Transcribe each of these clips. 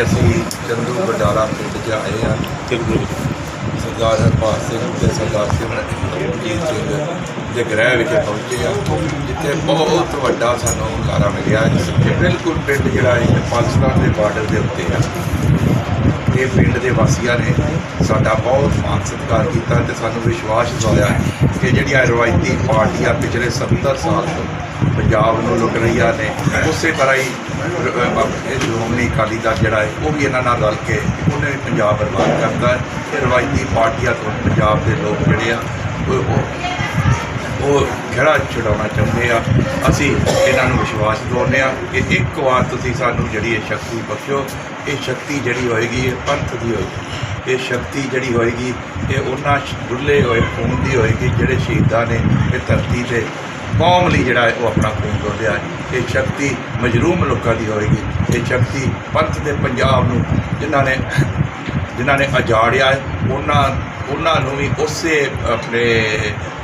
ਅੱਜ ਅਸੀਂ ਚੰਦੂ ਬਡਾਲਾ ਪਿੰਡ 'ਚ ਆਏ ਹਾਂ ਸਰਦਾਰ ਹਰਪਾਲ ਸਿੰਘ ਤੇ ਸਰਦਾਰ ਸਿਮਰਨਜੀਤ ਸਿੰਘ ਦੇ ਗ੍ਰਹਿ ਵਿਖੇ ਪਹੁੰਚੇ ਆ ਜਿੱਥੇ ਬਹੁਤ ਵੱਡਾ ਸਾਨੂੰ ਹੁੰਗਾਰਾ ਮਿਲਿਆ ਇਹ ਬਿਲਕੁਲ ਪਿੰਡ ਜਿਹੜਾ ਹੈ ਪਾਕਿਸਤਾਨ ਦੇ ਬਾਰਡਰ ਦੇ ਉੱਤੇ ਆ ਇਹ ਪਿੰਡ ਦੇ ਵਾਸੀਆਂ ਨੇ ਸਾਡਾ ਬਹੁਤ ਮਾਣ ਸਤਿਕਾਰ ਕੀਤਾ ਤੇ ਸਾਨੂੰ ਵਿਸ਼ਵਾਸ ਦਿਵਾਇਆ ਕਿ ਜਿਹੜੀਆਂ ਰਵਾਇਤੀ ਪਾਰਟੀਆਂ ਪਿਛਲੇ 70 ਸਾਲ ਤੋਂ ਪੰਜਾਬ ਨੂੰ ਲੁੱਟ ਰਹੀਆਂ ਨੇ, ਉਸੇ ਤਰ੍ਹਾਂ ਹੀ ਇਹ ਸ਼੍ਰੋਮਣੀ ਅਕਾਲੀ ਦਲ ਜਿਹੜਾ ਹੈ, ਉਹ ਵੀ ਇਹਨਾਂ ਨਾਲ ਰਲ ਕੇ ਉਹਨੇ ਪੰਜਾਬ ਬਰਬਾਦ ਕਰਦਾ ਹੈ। ਇਹ ਰਵਾਇਤੀ ਪਾਰਟੀਆਂ ਤੋਂ ਪੰਜਾਬ ਦੇ ਲੋਕ ਜਿਹੜੇ ਆ ਉਹ- ਉਹ ਉਹ ਖੜਾ ਛਡਾਉਣਾ ਚਾਹੁੰਦੇ ਆ। ਅਸੀਂ ਇਹਨਾਂ ਨੂੰ ਵਿਸ਼ਵਾਸ ਦਿਵਾਉਂਦੇ ਆ ਕਿ ਇੱਕ ਵਾਰ ਤੁਸੀਂ ਸਾਨੂੰ ਜਿਹੜੀ ਇਹ ਸ਼ਕਤੀ ਬਖਸ਼ੋ, ਇਹ ਸ਼ਕਤੀ ਜਿਹੜੀ ਹੋਏਗੀ, ਇਹ ਪੰਥ ਦੀ ਹੋਏਗੀ। ਇਹ ਸ਼ਕਤੀ ਜਿਹੜੀ ਹੋਏਗੀ, ਇਹ ਉਹਨਾਂ ਡੁੱਲੇ ਹੋਏ ਖੂਨ ਦੀ ਹੋਏਗੀ ਜਿਹੜੇ ਸ਼ਹੀਦਾਂ ਨੇ ਇਹ ਧਰਤੀ ਤੇ ਕੌਮ ਲਈ ਜਿਹੜਾ ਹੈ ਉਹ ਆਪਣਾ ਖੂਨ ਡੋਲਿਆ ਇਹ ਸ਼ਕਤੀ ਮਜਰੂਮ ਲੋਕਾਂ ਦੀ ਹੋਏਗੀ। ਇਹ ਸ਼ਕਤੀ ਪੰਥ ਦੇ ਪੰਜਾਬ ਨੂੰ ਜਿਨ੍ਹਾਂ ਨੇ ਜਿਨ੍ਹਾਂ ਨੇ ਅਜਾੜਿਆ ਹੈ, ਉਹਨਾਂ ਉਹਨਾਂ ਨੂੰ ਵੀ ਉਸੇ ਆਪਣੇ,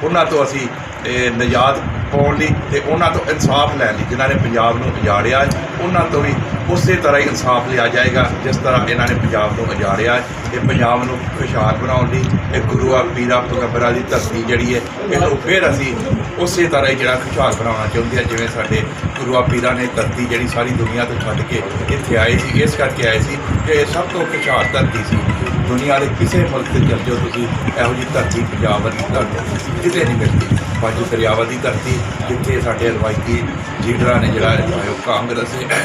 ਉਹਨਾਂ ਤੋਂ ਅਸੀਂ ਇਹ, ਨਜ਼ਾਤ ਪਾਉਣ ਲਈ ਤੇ ਉਹਨਾਂ ਤੋਂ ਇਨਸਾਫ ਲੈਣ ਲਈ, ਜਿਨ੍ਹਾਂ ਨੇ ਪੰਜਾਬ ਨੂੰ ਉਜਾੜਿਆ ਉਹਨਾਂ ਤੋਂ ਵੀ ਉਸੇ ਤਰ੍ਹਾਂ ਹੀ ਇਨਸਾਫ ਲਿਆ ਜਾਏਗਾ, ਜਿਸ ਤਰ੍ਹਾਂ ਇਹਨਾਂ ਨੇ ਪੰਜਾਬ ਨੂੰ ਉਜਾੜਿਆ ਇਹ ਪੰਜਾਬ ਨੂੰ ਖੁਸ਼ਹਾਲ ਬਣਾਉਣ ਲਈ ਇਹ ਗੁਰੂਆ ਪੀਰਾ ਪੈਗੰਬਰਾਂ ਦੀ ਧਰਤੀ ਜਿਹੜੀ ਹੈ ਇਹਨੂੰ ਫਿਰ ਅਸੀਂ ਉਸੇ ਤਰ੍ਹਾਂ ਹੀ ਜਿਹੜਾ ਖੁਸ਼ਹਾਲ ਬਣਾਉਣਾ ਚਾਹੁੰਦੇ ਆ, ਜਿਵੇਂ ਸਾਡੇ ਗੁਰੂਆਂ ਪੀਰਾਂ ਨੇ ਧਰਤੀ ਜਿਹੜੀ ਸਾਰੀ ਦੁਨੀਆ ਤੋਂ ਛੱਡ ਕੇ ਇੱਥੇ ਆਏ ਸੀ, ਇਸ ਕਰਕੇ ਆਏ ਸੀ ਕਿ ਇਹ ਸਭ ਤੋਂ ਖੁਸ਼ਹਾਲ ਧਰਤੀ ਸੀ। ਦੁਨੀਆ ਦੇ ਕਿਸੇ ਮੁਲਕ ਤੇ ਚੱਲ ਜਾਓ ਤੁਸੀਂ, ਇਹੋ ਜਿਹੀ ਧਰਤੀ ਪੰਜਾਬ ਦੀ ਧਰਤੀ ਕਿਤੇ ਨਹੀਂ ਮਿਲਦੀ। ਪੰਜ ਦਰਿਆਵਾਂ ਦੀ ਧਰਤੀ ਜਿੱਥੇ ਸਾਡੇ ਰਵਾਇਤੀ ਲੀਡਰਾਂ ਨੇ ਜਿਹੜਾ ਭਾਵੇਂ ਉਹ ਕਾਂਗਰਸ ਹੈ,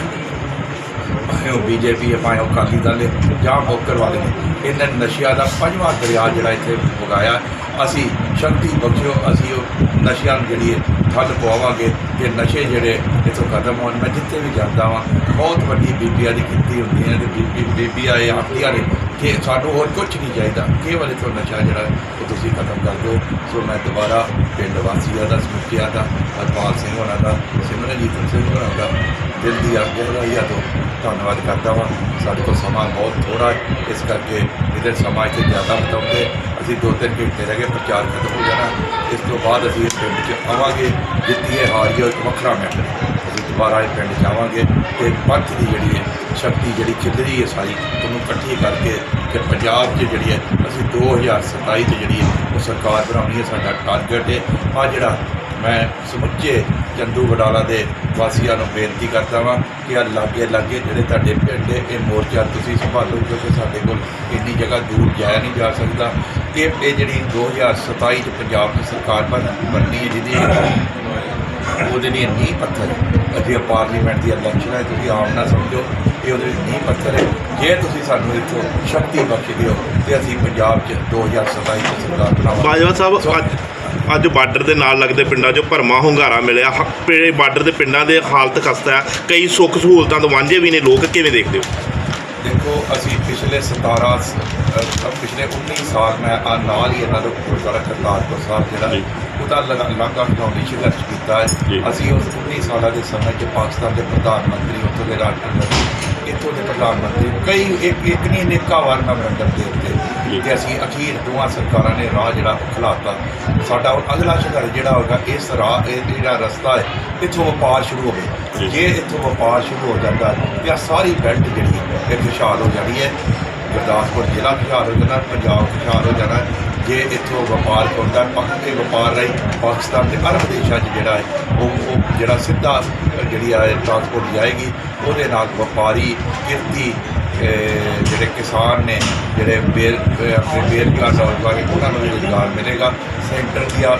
ਭਾਵੇਂ ਉਹ ਬੀਜੇਪੀ ਹੈ, ਭਾਵੇਂ ਉਹ ਅਕਾਲੀ ਦਲ ਹੈ ਜਾਂ ਬੋਕਰ ਵਾਲੇ ਨੇ, ਇਹਨਾਂ ਨਸ਼ਿਆਂ ਦਾ ਪੰਜਵਾਂ ਦਰਿਆ ਜਿਹੜਾ ਇੱਥੇ ਉਗਾਇਆ ਅਸੀਂ ਸ਼ਕਤੀ ਬਖਸ਼ਿਓ, ਅਸੀਂ ਉਹ ਨਸ਼ਿਆਂ ਨੂੰ ਜਿਹੜੀ ਹੈ ਠੱਲ ਪਵਾਵਾਂਗੇ ਤੇ ਨਸ਼ੇ ਜਿਹੜੇ ਇੱਥੋਂ ਖਤਮ ਹੋਣ। ਮੈਂ ਜਿੱਥੇ ਵੀ ਜਾਂਦਾ ਵਾਂ, ਬਹੁਤ ਵੱਡੀ ਬੀਬੀਆਂ ਦੀ ਕੀਤੀ ਹੁੰਦੀ ਹੈ ਤੇ ਬੀਬੀ ਬੀਬੀਆਂ ਇਹ ਆਖਦੀਆਂ ਨੇ, ਕਿ ਸਾਨੂੰ ਹੋਰ ਕੁਝ ਨਹੀਂ ਚਾਹੀਦਾ। ਕੇਵਲ ਇੱਥੋਂ ਨਸ਼ਾ ਜਿਹੜਾ ਉਹ ਤੁਸੀਂ ਖਤਮ ਕਰ ਦਿਓ। ਸੋ ਮੈਂ ਦੁਬਾਰਾ ਪਿੰਡ ਵਾਸੀਆਂ ਦਾ, ਸਮੁੱਚਿਆਂ ਦਾ, ਹਰਪਾਲ ਸਿੰਘ ਹੋਣਾ ਦਾ, ਸਿਮਰਨਜੀਤ ਸਿੰਘ ਹੋਣਾ ਦਾ ਦਿਲ ਦੀ ਗਹਿਰਾਈਆਂ ਤੋਂ ਧੰਨਵਾਦ ਕਰਦਾ ਹਾਂ ਸਾਡੇ ਕੋਲ ਸਮਾਂ ਬਹੁਤ ਥੋੜਾ ਇਸ ਕਰਕੇ ਇਹਦੇ ਸਮਾਂ ਇੱਥੇ ਜ਼ਿਆਦਾ ਬਤਾਉਂਦੇ। ਅਸੀਂ ਦੋ ਤਿੰਨ ਘੰਟੇ ਰਹਿ ਗਏ ਪ੍ਰਚਾਰ ਖਤਮ ਹੋ ਜਾਣਾ। ਇਸ ਤੋਂ ਬਾਅਦ ਅਸੀਂ ਇਸ ਪਿੰਡ 'ਚ ਆਵਾਂਗੇ ਜਿੱਤੀਏ ਹਾਰੀਏ ਇੱਕ ਵੱਖਰਾ ਮੈਟਰ ਅਸੀਂ ਦੁਬਾਰਾ ਇਹ ਪਿੰਡ 'ਚ ਆਵਾਂਗੇ ਤੇ ਪੰਥ ਦੀ ਜਿਹੜੀ ਹੈ ਸ਼ਕਤੀ ਜਿਹੜੀ ਖਿਲਰੀ ਹੈ ਸਾਰੀ ਉਹਨੂੰ ਇਕੱਠੀ ਕਰਕੇ ਕਿ ਪੰਜਾਬ 'ਚ ਜਿਹੜੀ ਹੈ ਅਸੀਂ 2027 'ਚ ਜਿਹੜੀ ਹੈ ਉਹ ਸਰਕਾਰ ਬਣਾਉਣੀ ਹੈ ਸਾਡਾ ਟਾਰਗੇਟ ਹੈ। ਆ ਜਿਹੜਾ ਮੈਂ ਸਮੁੱਚੇ ਚੰਦੂ ਵਡਾਲਾ ਦੇ ਵਾਸੀਆਂ ਨੂੰ ਬੇਨਤੀ ਕਰਦਾ ਵਾਂ ਕਿ ਆ ਲਾਗੇ ਲਾਗੇ ਜਿਹੜੇ ਤੁਹਾਡੇ ਪਿੰਡ ਹੈ, ਇਹ ਮੋਰਚਾ ਤੁਸੀਂ ਸੰਭਾਲੋ ਕਿਉਂਕਿ ਸਾਡੇ ਕੋਲ ਇੰਨੀ ਜਗ੍ਹਾ ਦੂਰ ਜਾਇਆ ਨਹੀਂ ਜਾ ਸਕਦਾ। ਇਹ ਇਹ ਜਿਹੜੀ 2027 ਚ ਪੰਜਾਬ ਦੀ ਸਰਕਾਰ ਬਣ ਬਣਨੀ ਹੈ ਜਿਹਦੀ ਉਹਦੇ ਲਈ ਨੀਂਹ ਪੱਥਰ। ਅੱਗੇ ਪਾਰਲੀਮੈਂਟ ਦੀ ਇਲੈਕਸ਼ਨ ਹੈ ਤੁਸੀਂ ਆਮ ਨਾ ਸਮਝੋ ਇਹ ਉਹਦੇ ਲਈ ਨੀਂਹ ਪੱਥਰ ਹੈ। ਜੇ ਤੁਸੀਂ ਸਾਨੂੰ ਇੱਥੋਂ ਸ਼ਕਤੀ ਬਖਸ਼ ਦਿਓ ਤੇ ਅਸੀਂ ਪੰਜਾਬ 'ਚ 2027 ਚ ਸਰਕਾਰ ਬਣਾਵਾਂਗੇ। ਬਾਜਵਾ ਸਾਹਿਬ ਅੱਜ ਅੱਜ ਬਾਰਡਰ ਦੇ ਨਾਲ ਲੱਗਦੇ ਪਿੰਡਾਂ 'ਚੋਂ ਭਰਮਾ ਹੁੰਗਾਰਾ ਮਿਲਿਆ। ਬਾਰਡਰ ਦੇ ਪਿੰਡਾਂ ਦੇ ਹਾਲਤ ਖਸਤਾ ਹੈ। ਕਈ ਸੁੱਖ ਸਹੂਲਤਾਂ ਤੋਂ ਵਾਂਝੇ ਵੀ ਨੇ। ਲੋਕ ਕਿਵੇਂ ਦੇਖਦੇ ਹੋ? ਦੇਖੋ ਅਸੀਂ ਪਿਛਲੇ 17 ਸ- ਅ, ਪਿਛਲੇ 19 ਸਾਲ ਮੈਂ ਆ ਨਾਲ ਹੀ ਇਹਨਾਂ ਦਾ ਗੁਰਦੁਆਰਾ ਕਰਤਾਰਪੁਰ ਸਾਹਿਬ ਜਿਹੜਾ। ਉਹਦਾ ਲਾਂਘਾ ਬਣਾਉਣ ਸੰਘਰਸ਼ ਕੀਤਾ। ਹੈ ਅਸੀਂ ਉਸ 19 ਸਾਲਾਂ ਦੇ ਸਮੇਂ 'ਚ ਪਾਕਿਸਤਾਨ ਦੇ ਪ੍ਰਧਾਨ ਮੰਤਰੀ ਉੱਥੋਂ ਦੇ ਰਾਸ਼ਟਰਪਤੀ ਇੱਥੋਂ ਦੇ ਪ੍ਰਧਾਨ ਮੰਤਰੀ ਕਈ ਇੱਕ ਇੱਕ ਨਹੀਂ ਅਨੇਕਾਂ ਵਾਰ ਮੈਮੋਰੰਡਮ ਦੇ ਜੀ। ਉੱਤੇ ਤੇ ਅਸੀਂ ਅਖੀਰ ਦੋਵਾਂ ਸਰਕਾਰਾਂ ਨੇ ਰਾਹ ਜਿਹੜਾ ਖਲਾਤਾ। ਸਾਡਾ ਹੁਣ ਅਗਲਾ ਸੰਘਰਸ਼ ਜਿਹੜਾ ਹੋਗਾ ਇਸ ਰਾਹ, ਇਹ ਜਿਹੜਾ ਰਸਤਾ ਹੈ, ਇੱਥੋਂ ਵਪਾਰ ਸ਼ੁਰੂ ਹੋਵੇ ਜੇ ਇੱਥੋਂ ਵਪਾਰ ਸ਼ੁਰੂ ਹੋ ਜਾਂਦਾ ਤੇ ਸਾਰੀ ਬੈਲਟ ਜਿਹੜੀ ਹੈ, ਇਹ ਖੁਸ਼ਹਾਲ ਹੋ ਜਾਣੀ ਹੈ। ਗੁਰਦਾਸਪੁਰ ਜ਼ਿਲ੍ਹਾ ਖੁਸ਼ਹਾਲ ਹੋ ਜਾਣਾ, ਪੰਜਾਬ ਖੁਸ਼ਹਾਲ ਹੋ ਜਾਣਾ। ਜੇ ਇੱਥੋਂ ਵਪਾਰ ਹੁੰਦਾ ਪੱਕੇ ਵਪਾਰ ਰਾਹੀਂ ਪਾਕਿਸਤਾਨ ਦੇ ਅਰਬ ਦੇਸ਼ਾਂ 'ਚ ਜਿਹੜਾ ਹੈ, ਉਹ ਉਹ ਜਿਹੜਾ ਸਿੱਧਾ, ਜਿਹੜੀ ਆ ਟਰਾਂਸਪੋਰਟ ਜਾਏਗੀ, ਉਹਦੇ ਨਾਲ ਵਪਾਰੀ, ਕਿਰਤੀ ਜਿਹੜੇ ਕਿਸਾਨ ਨੇ, ਜਿਹੜੇ ਬੇਰ ਅਹ ਆਪਣੇ ਬੇਰੁਜ਼ਗਾਰ ਨੌਜਵਾਨ ਨੇ ਉਹਨਾਂ ਨੂੰ ਵੀ ਰੁਜ਼ਗਾਰ ਮਿਲੇਗਾ। ਸੈਂਟਰ ਦੀਆਂ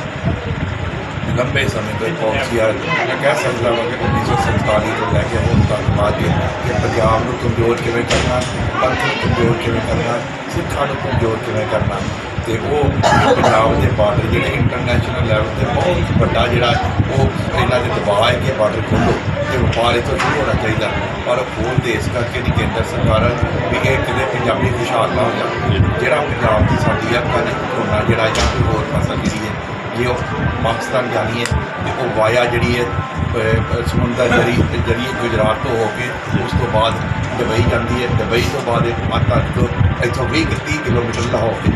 ਲੰਬੇ ਸਮੇਂ ਤੋਂ ਪਾਲਿਸੀ ਆ, ਮੈਂ ਕਹਿ ਸਕਦਾ ਹਾਂ ਕਿ 1947 ਤੋਂ ਲੈ ਕੇ ਹੁਣ ਤੱਕ ਬਾਅਦ ਕਿ ਪੰਜਾਬ ਨੂੰ ਕਮਜ਼ੋਰ ਕਿਵੇਂ ਕਰਨਾ ਪੰਥ ਨੂੰ ਕਮਜ਼ੋਰ ਕਿਵੇਂ ਕਰਨਾ, ਸਿੱਖਾਂ ਨੂੰ ਕਮਜ਼ੋਰ ਕਿਵੇਂ ਕਰਨਾ। ਤੇ ਉਹ ਪੰਜਾਬ ਦੇ ਬਾਰਡਰ ਜਿਹੜੇ ਇੰਟਰਨੈਸ਼ਨਲ ਲੈਵਲ ਤੇ ਬਹੁਤ ਵੱਡਾ ਜਿਹੜਾ ਉਹ ਇਹਨਾਂ ਦੇ ਦਬਾਅ ਹੈ ਕਿ ਬਾਰਡਰ ਖੋਲ੍ਹੋ ਤੇ ਵਪਾਰ ਇੱਥੋਂ ਸ਼ੁਰੂ ਹੋਣਾ ਚਾਹੀਦਾ। ਪਰ ਖੋਲ੍ਹਦੇ ਇਸ ਕਰਕੇ ਨਹੀਂ ਕੇਂਦਰ ਸਰਕਾਰ ਵੀ ਇਹ ਕਿਤੇ ਪੰਜਾਬੀ ਖੁਸ਼ਹਾਲ ਨਾ ਹੋ ਜਾਣ। ਜਿਹੜਾ ਪੰਜਾਬ ਦੀ ਸਾਡੀ ਆ ਕਣਕ ਝੋਨਾ ਜਿਹੜਾ ਜਾਂ ਕੋਈ ਹੋਰ ਫਸਲ ਜਿਹੜੀ ਹੈ ਜੇ ਉਹ ਪਾਕਿਸਤਾਨ ਜਾਣੀ ਹੈ ਤੇ ਉਹ ਵਾਇਆ ਜਿਹੜੀ ਹੈ ਸਮੁੰਦਰ ਜਰੀ ਜਰੀਏ ਗੁਜਰਾਤ ਤੋਂ ਹੋ ਕੇ ਉਸ ਤੋਂ ਬਾਅਦ ਦੁਬਈ ਜਾਂਦੀ ਹੈ। ਦੁਬਈ ਤੋਂ ਬਾਅਦ ਇਹ ਮਾਤਾ ਤੋਂ ਇੱਥੋਂ 20 ਕੁ 30 ਕਿਲੋਮੀਟਰ ਲਾਹੌਰ ਤੇ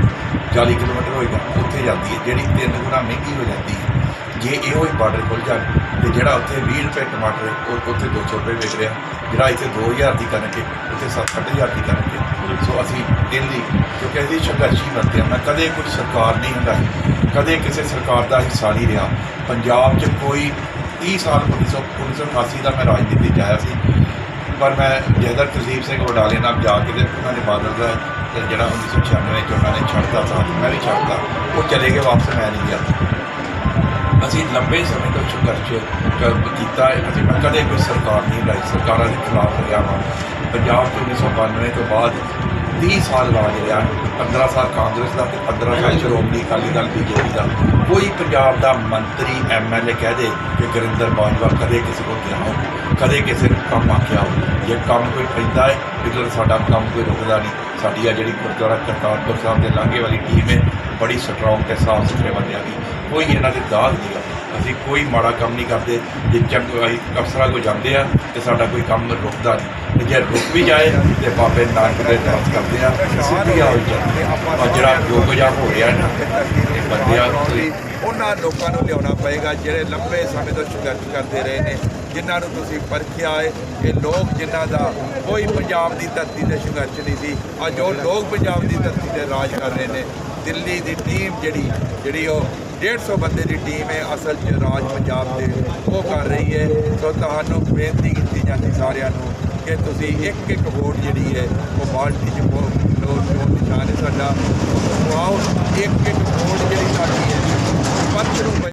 40 ਕਿਲੋਮੀਟਰ ਹੋਏਗਾ, ਉੱਥੇ ਜਾਂਦੀ ਹੈ, ਜਿਹੜੀ ਤਿੰਨ ਗੁਣਾ ਮਹਿੰਗੀ ਹੋ ਜਾਂਦੀ ਹੈ। ਜੇ ਇਹੋ ਹੀ ਬਾਰਡਰ ਖੁੱਲ ਜਾਣ ਤੇ ਜਿਹੜਾ ਉੱਥੇ 20 ਰੁਪਏ ਟਮਾਟਰ ਉਹ ਉੱਥੇ 200 ਰੁਪਏ ਵਿਕ ਰਿਹਾ। ਜਿਹੜਾ ਇੱਥੇ 2000 ਦੀ ਕਣਕ ਹੈ, ਉੱਥੇ 7-8000 ਦੀ ਕਣਕ ਹੈ। ਸੋ ਅਸੀਂ ਦਿੱਲੀ ਕਿਉਂਕਿ ਅਸੀਂ ਸੰਘਰਸ਼ੀ ਬੰਦੇ ਹਾਂ, ਮੈਂ ਕਦੇ ਕੋਈ ਸਰਕਾਰ ਨਹੀਂ ਹੰਡਾਈ ਕਦੇ ਕਿਸੇ ਸਰਕਾਰ ਦਾ ਹਿੱਸਾ ਨਹੀਂ ਰਿਹਾ। ਪੰਜਾਬ 'ਚ ਕੋਈ 30 ਸਾਲ 1988 ਦਾ ਮੈਂ ਰਾਜਨੀਤੀ 'ਚ ਆਇਆ ਸੀ। ਪਰ ਮੈਂ ਜੈਦਰ ਕੁਲਦੀਪ ਸਿੰਘ ਵਡਾਲੇ ਨਾਲ ਜਾ ਕੇ ਤੇ ਉਹਨਾਂ ਨੇ ਬਾਦਲ ਦਾ ਤੇ ਜਿਹੜਾ 1996 ਚ ਉਹਨਾਂ ਨੇ ਛੱਡਤਾ ਸਾਥ ਮੈਂ ਵੀ ਛੱਡਤਾ, ਉਹ ਚਲੇ ਗਏ ਵਾਪਸ ਮੈਂ ਨਹੀਂ ਗਿਆ ਅਸੀਂ ਲੰਬੇ ਸਮੇਂ ਤੋਂ ਸੰਘਰਸ਼ ਕੀਤਾ ਹੈ। ਅਸੀਂ ਮੈਂ ਕਦੇ ਕੋਈ ਸਰਕਾਰ ਨਹੀਂ ਲਾਈ ਸਰਕਾਰਾਂ ਦੇ ਖਿਲਾਫ ਰਿਹਾ ਹਾਂ ਪੰਜਾਬ 'ਚ 1992 ਤੋਂ ਬਾਅਦ 30 ਸਾਲ ਰਾਜ ਰਿਹਾ। 15 ਸਾਲ ਕਾਂਗਰਸ ਦਾ ਤੇ 15 ਸਾਲ ਸ਼੍ਰੋਮਣੀ ਅਕਾਲੀ ਦਲ ਬੀਜੇਪੀ ਦਾ। ਕੋਈ ਪੰਜਾਬ ਦਾ ਮੰਤਰੀ ਐਮਐਲਏ ਕਹਿ ਦੇ ਕਿ ਗੁਰਿੰਦਰ ਬਾਜਵਾ ਕਦੇ ਕਿਸੇ ਕੋਲ ਗਿਆ ਹੋ ਕਦੇ ਕਿਸੇ ਨੂੰ ਕੰਮ ਆਖਿਆ ਹੋ ਜੇ ਕੰਮ ਕੋਈ ਪੈਂਦਾ ਹੈ ਬਿਲਕੁਲ ਸਾਡਾ ਕੰਮ ਕੋਈ ਰੁਕਦਾ ਨਹੀਂ। ਸਾਡੀ ਆ ਜਿਹੜੀ ਗੁਰਦੁਆਰਾ ਕਰਤਾਰਪੁਰ ਸਾਹਿਬ ਦੇ ਲਾਂਘੇ ਵਾਲੀ ਟੀਮ ਹੈ, ਬੜੀ ਸਟਰੋਂਗ ਤੇ ਸਾਫ਼ ਸੁਥਰੇ ਬੰਦਿਆਂ ਦੀ। ਕੋਈ ਇਹਨਾਂ ਦੇ ਦਾਗ ਨਹੀਂਗਾ ਅਸੀਂ ਕੋਈ ਮਾੜਾ ਕੰਮ ਨਹੀਂ ਕਰਦੇ, ਜੇ ਚੰਗ ਅਸੀਂ ਅਫਸਰਾਂ ਕੋ ਜਾਂਦੇ ਆ ਤੇ ਸਾਡਾ ਕੋਈ ਕੰਮ ਰੁਕਦਾ ਨਹੀਂ। ਤੇ ਜੇ ਰੁਕ ਵੀ ਜਾਏ ਤੇ ਬਾਬੇ ਨਾਨਕ ਦੇ ਦਰਸ ਕਰਦੇ ਆ ਸਿੱਧੀਆਂ ਹੋ ਜਾਂਦੇ ਆ ਜਿਹੜਾ ਯੋਗ ਜਿਹਾ ਹੋ ਰਿਹਾ ਨਾ ਇਹ ਬੰਦਿਆਂ ਨੂੰ ਉਹਨਾਂ ਲੋਕਾਂ ਨੂੰ ਲਿਆਉਣਾ ਪਏਗਾ, ਜਿਹੜੇ ਲੰਬੇ ਸਮੇਂ ਤੋਂ ਸੰਘਰਸ਼ ਕਰਦੇ ਰਹੇ ਨੇ। ਜਿਨ੍ਹਾਂ ਨੂੰ ਤੁਸੀਂ ਪਰਖਿਆ ਹੈ ਇਹ ਲੋਕ ਜਿਨ੍ਹਾਂ ਦਾ ਕੋਈ ਪੰਜਾਬ ਦੀ ਧਰਤੀ ਤੇ ਸੰਘਰਸ਼ ਨਹੀਂ ਸੀ, ਅੱਜ ਉਹ ਲੋਕ ਪੰਜਾਬ ਦੀ ਧਰਤੀ ਤੇ ਰਾਜ ਕਰ ਰਹੇ ਨੇ। ਦਿੱਲੀ ਦੀ ਟੀਮ ਜਿਹੜੀ ਜਿਹੜੀ ਉਹ 150 ਬੰਦੇ ਦੀ ਟੀਮ ਹੈ, ਅਸਲ 'ਚ ਰਾਜ ਪੰਜਾਬ ਦੇ ਉਹ ਕਰ ਰਹੀ ਹੈ। ਸੋ ਤੁਹਾਨੂੰ ਬੇਨਤੀ ਕੀਤੀ ਜਾਂਦੀ ਸਾਰਿਆਂ ਨੂੰ ਕਿ ਤੁਸੀਂ ਇੱਕ ਇੱਕ ਵੋਟ ਜਿਹੜੀ ਹੈ, ਉਹ ਬਾਲਟੀ 'ਚ ਪੋ ਲੋ ਜੋ ਨਿਸ਼ਾਨ ਹੈ ਸਾਡਾ ਪਾਓ। ਇੱਕ ਇੱਕ ਵੋਟ ਜਿਹੜੀ ਸਾਡੀ ਹੈ ਪੰਜ ਨੂੰ